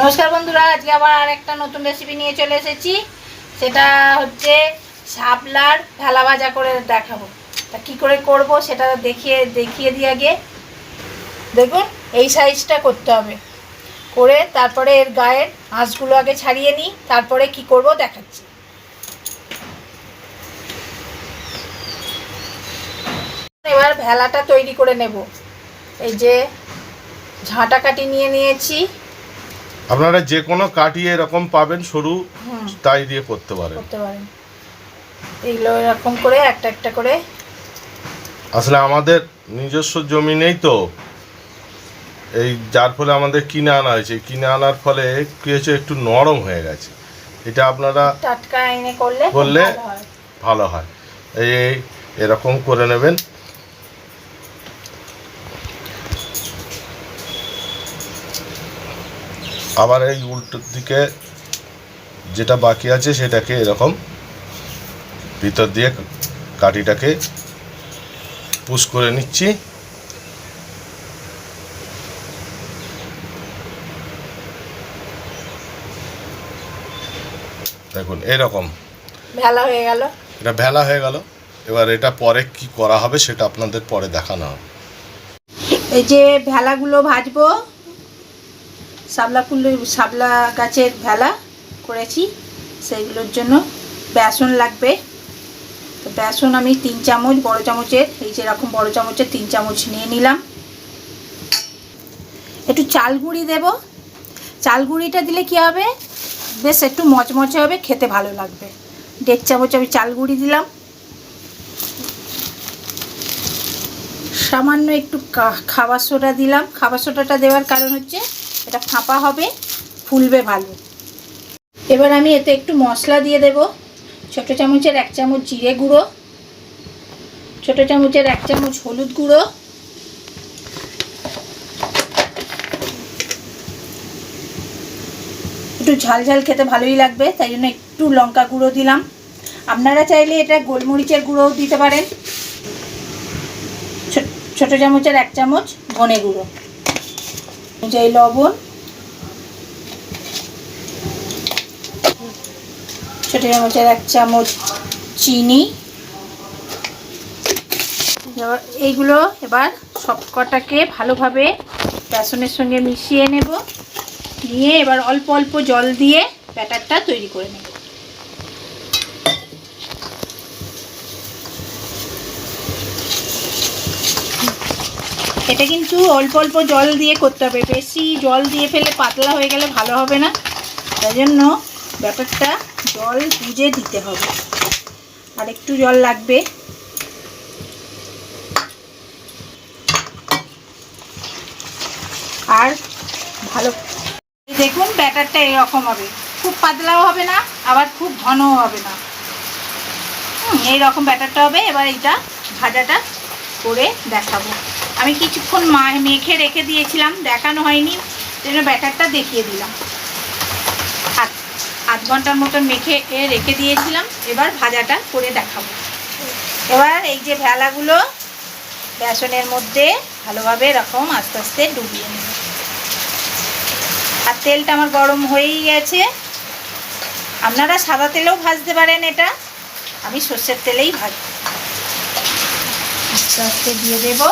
নমস্কার বন্ধুরা, আজকে আবার আর একটা নতুন রেসিপি নিয়ে চলে এসেছি। সেটা হচ্ছে শাপলার ভেলা ভাজা করে দেখাবো। তা কী করে করব সেটা দেখিয়ে দেখিয়ে দিয়ে আগে। দেখুন, এই সাইজটা করতে হবে। করে তারপরে এর গায়ের আঁশগুলো আগে ছাড়িয়ে নিই, তারপরে কি করব দেখাচ্ছি। এবার ভেলাটা তৈরি করে নেব। এই যে ঝাঁটা কাটি নিয়ে নিয়েছি। আপনারা যে কোনো কাটিয়ে এরকম পাবেন সরু তাই দিয়ে করতে পারেন। করতে পারেন। এগুলো এরকম করে একটা একটা করে। আসলে আমাদের নিজস্ব জমি নেই তো। এই যার ফলে আমাদের কিনে আনা হয়েছে। কিনে আনার ফলে কি হয়েছে? একটু নরম হয়ে গেছে। এটা আপনারা টাটকা এনে করলে করলে ভালো হয়। হয়। এই এরকম করে নেবেন। আবার এই উল্টো দিকে যেটা বাকি আছে সেটাকে এরকম ভিতর দিয়ে কাঠিটাকে পুশ করে নিচ্ছি। দেখুন এরকম। ভেলা হয়ে গেল। এটা ভেলা হয়ে গেল। এবার এটা পরে কি করা হবে সেটা আপনাদের পরে দেখানো হবে। এই যে ভেলাগুলো ভাজবো শাপলা ফুল, শাপলা গাছের ভেলা করেছি। সেইগুলোর জন্য বেসন লাগবে। তো বেসন আমি তিন চামচ, বড় চামচের, এই যে এরকম বড় চামচের তিন চামচ নিয়ে নিলাম। একটু চাল গুঁড়ি দেব। চাল গুঁড়িটা দিলে কি হবে? বেশ একটু মচমচে হবে, খেতে ভালো লাগবে। দেড় চামচ আমি চাল গুঁড়ি দিলাম। সামান্য একটু খাবার সোডা দিলাম। খাবার সোডাটা দেওয়ার কারণ হচ্ছে এটা ফাঁপা হবে, ফুলবে ভালো। এবার আমি এতে একটু মশলা দিয়ে দেব। ছোটো চামচের এক চামচ জিরে গুঁড়ো, ছোটো চামচের এক চামচ হলুদ গুঁড়ো, একটু ঝাল ঝাল খেতে ভালোই লাগবে, তাই জন্য একটু লঙ্কা গুঁড়ো দিলাম। আপনারা চাইলে এটা গোলমরিচের গুঁড়োও দিতে পারেন। ছোট চামচের এক চামচ ধনে গুঁড়ো। অনুযায়ী লবণ ছোট চামচের এক চামচ চিনি। এইগুলো এবার সবকটাকে ভালোভাবে বেসনের সঙ্গে মিশিয়ে নেব। নিয়ে এবার অল্প অল্প জল দিয়ে ব্যাটারটা তৈরি করে নেব। এটা কিন্তু অল্প অল্প জল দিয়ে করতে হবে। বেশি জল দিয়ে ফেলে পাতলা হয়ে গেলে ভালো হবে না। তাই জন্য ব্যাটারটা জল বুঝে দিতে হবে। আর একটু জল লাগবে। আর ভালো দেখুন ব্যাটারটা এরকম হবে। খুব পাতলাও হবে না আবার খুব ঘনও হবে না। হুম, এইরকম ব্যাটারটা হবে। এবার এইটা ভাজাটা করে দেখাবো। আমি কিছুক্ষণ মা মেখে রেখে দিয়েছিলাম, দেখানো হয়নি সেজন্য ব্যাটারটা দেখিয়ে দিলাম। আধ আধ ঘণ্টার মতন মেখে রেখে দিয়েছিলাম, এবার ভাজাটা করে দেখাবো। এবার এই যে ভেলাগুলো, বেসনের মধ্যে ভালোভাবে এরকম আস্তে আস্তে ডুবিয়ে নেব। আর তেলটা আমার গরম হয়েই গেছে। আপনারা সাদা তেলেও ভাজতে পারেন এটা। আমি সর্ষের তেলেই ভাজি। আস্তে আস্তে দিয়ে দেব।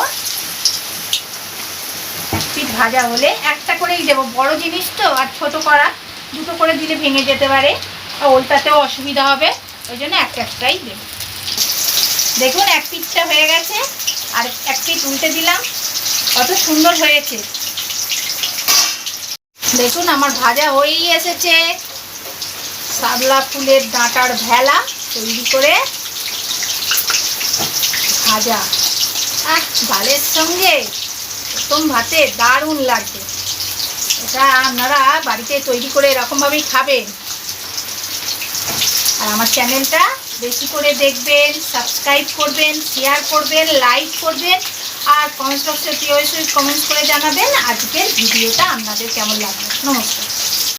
এক ভাজা হলে একটা করেই দেবো। বড় জিনিস তো, আর ছোট করা দুটো করে দিলে ভেঙে যেতে পারে। আর ওলটাতেও অসুবিধা হবে, ওই জন্য একটা একটাই দেব। দেখুন, এক পিঠটা হয়ে গেছে, আর এক পিঠ উল্টে দিলাম। কত সুন্দর হয়েছে। দেখুন, আমার ভাজা হয়েই এসেছে। শাপলা ফুলের ডাঁটার ভেলা তৈরি করে ভাজা। আহ, ডালের সঙ্গে। প্রথম ভাতে দারুণ লাগবে। এটা আপনারা বাড়িতে তৈরি করে এরকমভাবেই খাবেন। আর আমার চ্যানেলটা বেশি করে দেখবেন, সাবস্ক্রাইব করবেন, শেয়ার করবেন, লাইক করবেন, আর কমেন্ট বক্সে প্রিয় কমেন্টস করে জানাবেন। আজকের ভিডিওটা আপনাদের কেমন লাগবে নমস্কার।